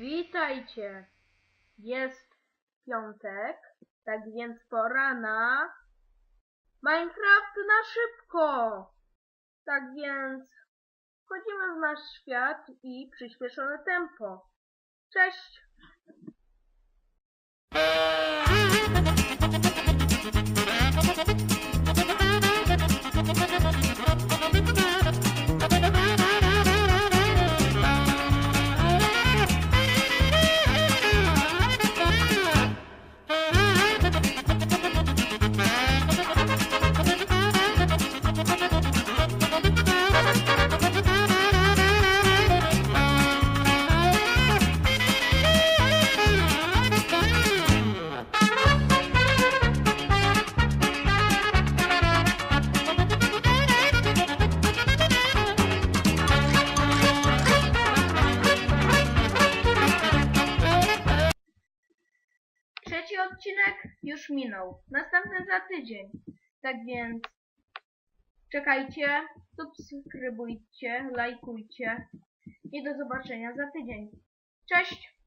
witajcie. Jest piątek, tak więc pora na Minecraft na szybko. Tak więc wchodzimy w nasz świat i przyspieszone tempo. Cześć! Trzeci odcinek już minął. Następny za tydzień. Tak więc czekajcie, subskrybujcie, lajkujcie i do zobaczenia za tydzień. Cześć!